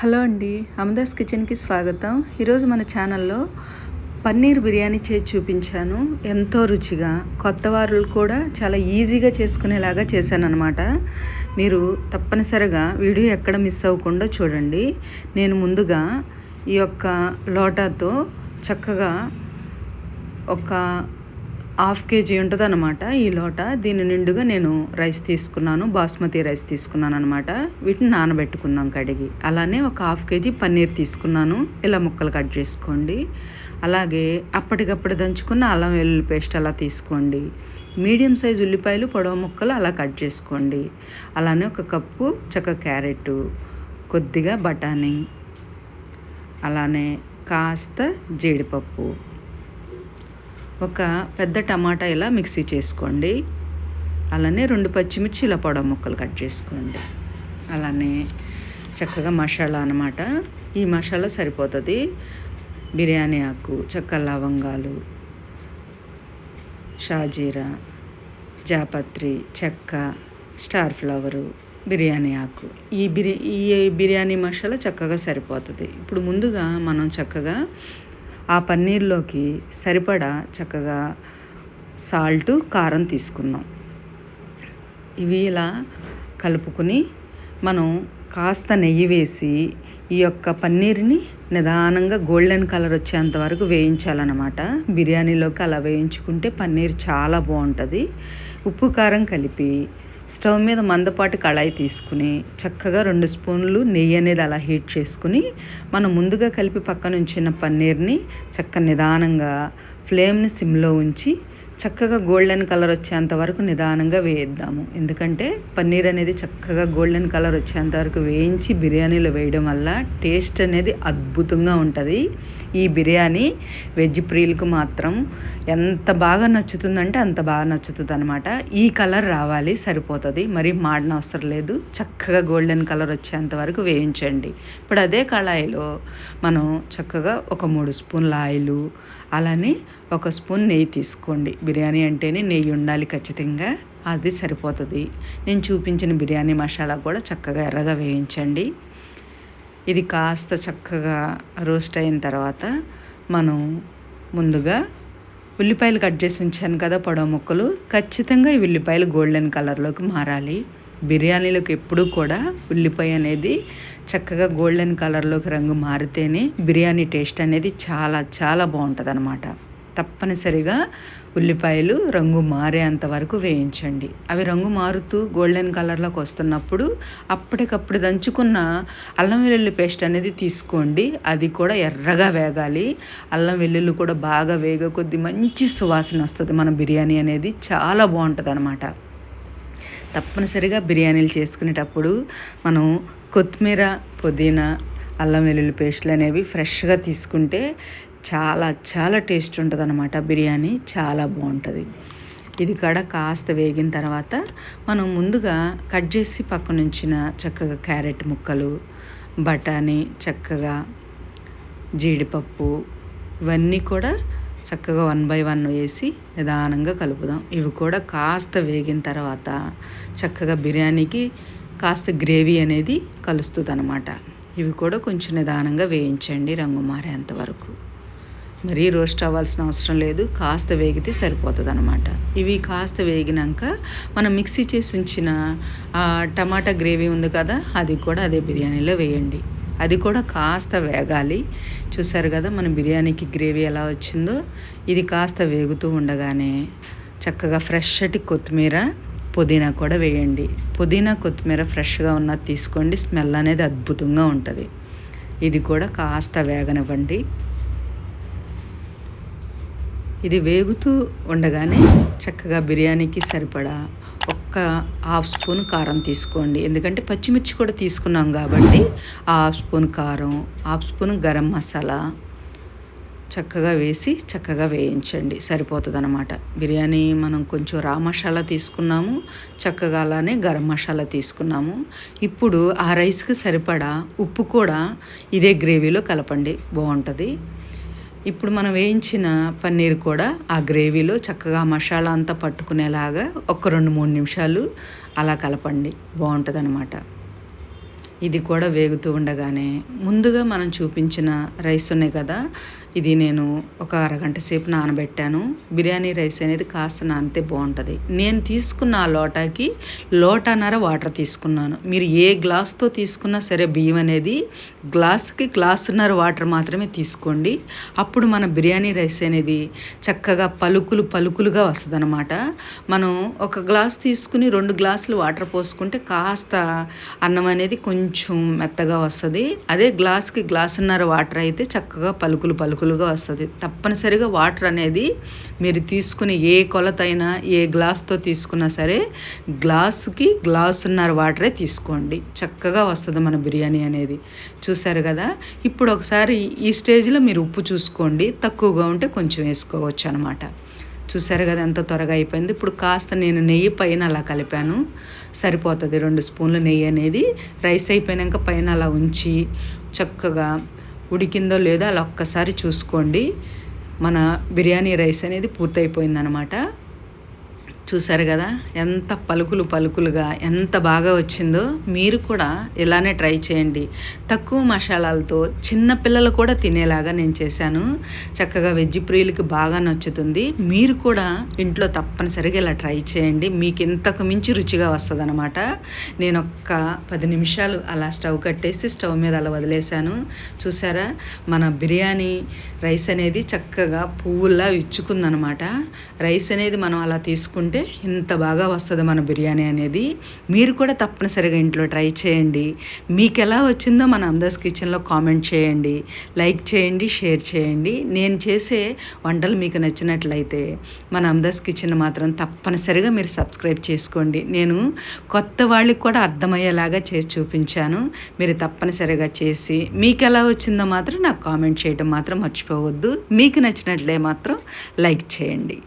Hello అండి అమదాస్ కిచెన్కి స్వాగతం. ఈరోజు మన ఛానల్లో పన్నీర్ బిర్యానీ చేసి చూపించాను. ఎంతో రుచిగా కొత్త వారు కూడా చాలా ఈజీగా చేసుకునేలాగా చేశానన్నమాట. మీరు తప్పనిసరిగా వీడియో ఎక్కడ మిస్ అవ్వకుండా చూడండి. నేను ముందుగా ఈ యొక్క లోటాతో చక్కగా ఒక హాఫ్ కేజీ ఉంటుంది అనమాట ఈ లోట. దీని నిండుగా నేను రైస్ తీసుకున్నాను బాస్మతి రైస్ తీసుకున్నాను అనమాట వీటిని నానబెట్టుకుందాం కడిగి. అలానే ఒక హాఫ్ కేజీ పన్నీర్ తీసుకున్నాను. ఇలా ముక్కలు కట్ చేసుకోండి. అలాగే అప్పటికప్పుడు దంచుకున్న అల్లం వెల్లుల్లి పేస్ట్ అలా తీసుకోండి. మీడియం సైజ్ ఉల్లిపాయలు పొడవు ముక్కలు అలా కట్ చేసుకోండి. అలానే ఒక కప్పు చక్క క్యారెట్ కొద్దిగా బఠానీ అలానే కాస్త జీడిపప్పు. ఒక పెద్ద టమాటా ఇలా మిక్సీ చేసుకోండి. అలానే రెండు పచ్చిమిర్చి ఇలా ముక్కలు కట్ చేసుకోండి. అలానే చక్కగా మసాలా అనమాట ఈ మసాలా సరిపోతుంది. బిర్యానీ ఆకు చక్క లవంగాలు షాజీరా జాపత్రి చెక్క స్టార్ ఫ్లవరు బిర్యానీ ఆకు. ఈ బిర్యా ఈ బిర్యానీ మసాలా చక్కగా సరిపోతుంది. ఇప్పుడు ముందుగా మనం చక్కగా ఆ పన్నీర్లోకి సరిపడా చక్కగా సాల్ట్ కారం తీసుకుందాం. ఇవి ఇలా కలుపుకుని మనం కాస్త నెయ్యి వేసి ఈ యొక్క పన్నీర్ని నిదానంగా గోల్డెన్ కలర్ వచ్చేంత వరకు వేయించాలన్నమాట. బిర్యానీలోకి అలా వేయించుకుంటే పన్నీర్ చాలా బాగుంటుంది. ఉప్పు కారం కలిపి స్టవ్ మీద మందపాటి కళాయి తీసుకుని చక్కగా రెండు స్పూన్లు నెయ్యి అనేది అలా హీట్ చేసుకుని మనం ముందుగా కలిపి పక్కన ఉంచిన పన్నీర్ని చక్క నిదానంగా ఫ్లేమ్ని సిమ్లో ఉంచి చక్కగా గోల్డెన్ కలర్ వచ్చేంత వరకు నిదానంగా వేయిద్దాము. ఎందుకంటే పన్నీర్ అనేది చక్కగా గోల్డెన్ కలర్ వచ్చేంత వరకు వేయించి బిర్యానీలో వేయడం వల్ల టేస్ట్ అనేది అద్భుతంగా ఉంటుంది. ఈ బిర్యానీ వెజ్ ప్రియులకు మాత్రం ఎంత బాగా నచ్చుతుందంటే అంత బాగా నచ్చుతుంది అనమాట ఈ కలర్ రావాలి సరిపోతుంది. మరి మాడిన అవసరం లేదు. చక్కగా గోల్డెన్ కలర్ వచ్చేంత వరకు వేయించండి. ఇప్పుడు అదే కళాయిలో మనం చక్కగా ఒక మూడు స్పూన్ల ఆయిలు అలానే ఒక స్పూన్ నెయ్యి తీసుకోండి. బిర్యానీ అంటేనే నెయ్యి ఉండాలి ఖచ్చితంగా. అది సరిపోతుంది. నేను చూపించిన బిర్యానీ మసాలా కూడా చక్కగా ఎర్రగా వేయించండి. ఇది కాస్త చక్కగా రోస్ట్ అయిన తర్వాత మనం ముందుగా ఉల్లిపాయలు కట్ చేసి ఉంచాను కదా పొడవ ముక్కలు. ఖచ్చితంగా ఈ ఉల్లిపాయలు గోల్డెన్ కలర్లోకి మారాలి. బిర్యానీలోకి ఎప్పుడూ కూడా ఉల్లిపాయ అనేది చక్కగా గోల్డెన్ కలర్లోకి రంగు మారితేనే బిర్యానీ టేస్ట్ అనేది చాలా చాలా బాగుంటుంది అనమాట తప్పనిసరిగా ఉల్లిపాయలు రంగు మారేంత వరకు వేయించండి. అవి రంగు మారుతూ గోల్డెన్ కలర్లోకి వస్తున్నప్పుడు అప్పటికప్పుడు దంచుకున్న అల్లం వెల్లుల్లి పేస్ట్ అనేది తీసుకోండి. అది కూడా ఎర్రగా వేగాలి. అల్లం వెల్లుల్లి కూడా బాగా వేగ కొద్ది మంచి సువాసన వస్తుంది. మన బిర్యానీ అనేది చాలా బాగుంటుంది అనమాట తప్పనిసరిగా బిర్యానీలు చేసుకునేటప్పుడు మనం కొత్తిమీర పుదీనా అల్లం వెల్లుల్లి పేస్టులు అనేవి ఫ్రెష్గా తీసుకుంటే చాలా చాలా టేస్ట్ ఉంటుంది అనమాట బిర్యానీ చాలా బాగుంటుంది. ఇది కూడా కాస్త వేగిన తర్వాత మనం ముందుగా కట్ చేసి పక్కనుంచిన చక్కగా క్యారెట్ ముక్కలు బఠానీ చక్కగా జీడిపప్పు ఇవన్నీ కూడా చక్కగా వన్ బై వన్ వేసి నిదానంగా కలుపుదాం. ఇవి కూడా కాస్త వేగిన తర్వాత చక్కగా బిర్యానీకి కాస్త గ్రేవీ అనేది కలుస్తుంది అనమాట ఇవి కూడా కొంచెం నిదానంగా వేయించండి రంగు మారేంత వరకు. మరీ రోస్ట్ అవ్వాల్సిన అవసరం లేదు. కాస్త వేగితే సరిపోతుంది అనమాట ఇవి కాస్త వేగినాక మనం మిక్సీ చేసి ఉంచిన టమాటా గ్రేవీ ఉంది కదా అది కూడా అదే బిర్యానీలో వేయండి. అది కూడా కాస్త వేగాలి. చూసారు కదా మన బిర్యానీకి గ్రేవీ ఎలా వచ్చిందో? ఇది కాస్త వేగుతూ ఉండగానే చక్కగా ఫ్రెష్ కొత్తిమీర పుదీనా కూడా వేయండి. పుదీనా కొత్తిమీర ఫ్రెష్గా ఉన్నది తీసుకోండి. స్మెల్ అనేది అద్భుతంగా ఉంటుంది. ఇది కూడా కాస్త వేగనివ్వండి. ఇది వేగుతూ ఉండగానే చక్కగా బిర్యానీకి సరిపడా ఒక్క హాఫ్ స్పూన్ కారం తీసుకోండి. ఎందుకంటే పచ్చిమిర్చి కూడా తీసుకున్నాం కాబట్టి హాఫ్ స్పూన్ కారం హాఫ్ స్పూన్ గరం మసాలా చక్కగా వేసి చక్కగా వేయించండి. సరిపోతుంది అనమాట బిర్యానీ మనం కొంచెం రా మసాలా తీసుకున్నాము చక్కగా అలానే గరం మసాలా తీసుకున్నాము. ఇప్పుడు ఆ రైస్కి సరిపడా ఉప్పు కూడా ఇదే గ్రేవీలో కలపండి. బాగుంటుంది. ఇప్పుడు మనం వేయించిన పన్నీర్ కూడా ఆ గ్రేవీలో చక్కగా మసాలా అంతా పట్టుకునేలాగా ఒక రెండు మూడు నిమిషాలు అలా కలపండి. బాగుంటుంది అనమాట ఇది కూడా వేగుతూ ఉండగానే ముందుగా మనం చూపించిన రైస్ ఉన్నాయి కదా ఇది నేను ఒక అరగంట సేపు నానబెట్టాను. బిర్యానీ రైస్ అనేది కాస్త నానితే బాగుంటుంది. నేను తీసుకున్న ఆ లోటాకి లోటాన్నర వాటర్ తీసుకున్నాను. మీరు ఏ గ్లాస్తో తీసుకున్నా సరే బియ్యం అనేది గ్లాస్కి గ్లాసున్నర వాటర్ మాత్రమే తీసుకోండి. అప్పుడు మన బిర్యానీ రైస్ అనేది చక్కగా పలుకులు పలుకులుగా వస్తుంది అనమాట మనం ఒక గ్లాస్ తీసుకుని రెండు గ్లాసులు వాటర్ పోసుకుంటే కాస్త అన్నం అనేది కొంచెం మెత్తగా వస్తుంది. అదే గ్లాస్కి గ్లాసున్నర వాటర్ అయితే చక్కగా పలుకులు పలుకులు ఫుల్గా వస్తుంది. తప్పనిసరిగా వాటర్ అనేది మీరు తీసుకుని ఏ కొలతైనా ఏ గ్లాస్తో తీసుకున్నా సరే గ్లాసుకి గ్లాసున్నర వాటరే తీసుకోండి. చక్కగా వస్తుంది మన బిర్యానీ అనేది. చూసారు కదా? ఇప్పుడు ఒకసారి ఈ స్టేజ్లో మీరు ఉప్పు చూసుకోండి. తక్కువగా ఉంటే కొంచెం వేసుకోవచ్చు అనమాట చూసారు కదా? ఎంత త్వరగా అయిపోయింది. ఇప్పుడు కాస్త నేను నెయ్యి పైన అలా కలిపాను. సరిపోతుంది. రెండు స్పూన్ల నెయ్యి అనేది. రైస్ అయిపోయినాక పైన అలా ఉంచి చక్కగా ఉడికిందో లేదో అలా ఒక్కసారి చూసుకోండి. మన బిర్యానీ రైస్ అనేది పూర్తయిపోయిందనమాట చూసారు కదా? ఎంత పలుకులు పలుకులుగా ఎంత బాగా వచ్చిందో మీరు కూడా ఇలానే ట్రై చేయండి. తక్కువ మసాలాలతో చిన్న పిల్లలు కూడా తినేలాగా నేను చేశాను. చక్కగా వెజ్ ప్రియులకి బాగా నచ్చుతుంది. మీరు కూడా ఇంట్లో తప్పనిసరిగా ఇలా ట్రై చేయండి. మీకు ఇంతకు మించి రుచిగా వస్తుంది అనమాట నేను ఒక్క పది నిమిషాలు అలా స్టవ్ కట్టేసి స్టవ్ మీద అలా వదిలేశాను. చూసారా మన బిర్యానీ రైస్ అనేది చక్కగా పువ్వుల్లా ఇచ్చుకుందనమాట రైస్ అనేది మనం అలా తీసుకుంటే ఇంత బాగా వస్తుంది మన బిర్యానీ అనేది. మీరు కూడా తప్పనిసరిగా ఇంట్లో ట్రై చేయండి. మీకు ఎలా వచ్చిందో మన అమ్దాస్ కిచెన్లో కామెంట్ చేయండి. లైక్ చేయండి షేర్ చేయండి. నేను చేసే వంటలు మీకు నచ్చినట్లయితే మన అమ్దాస్ కిచెన్ మాత్రం తప్పనిసరిగా మీరు సబ్స్క్రైబ్ చేసుకోండి. నేను కొత్త వాళ్ళకి కూడా అర్థమయ్యేలాగా చేసి చూపించాను. మీరు తప్పనిసరిగా చేసి మీకు ఎలా వచ్చిందో మాత్రం నాకు కామెంట్ చేయడం మాత్రం మర్చిపోవద్దు. మీకు నచ్చినట్లే మాత్రం లైక్ చేయండి.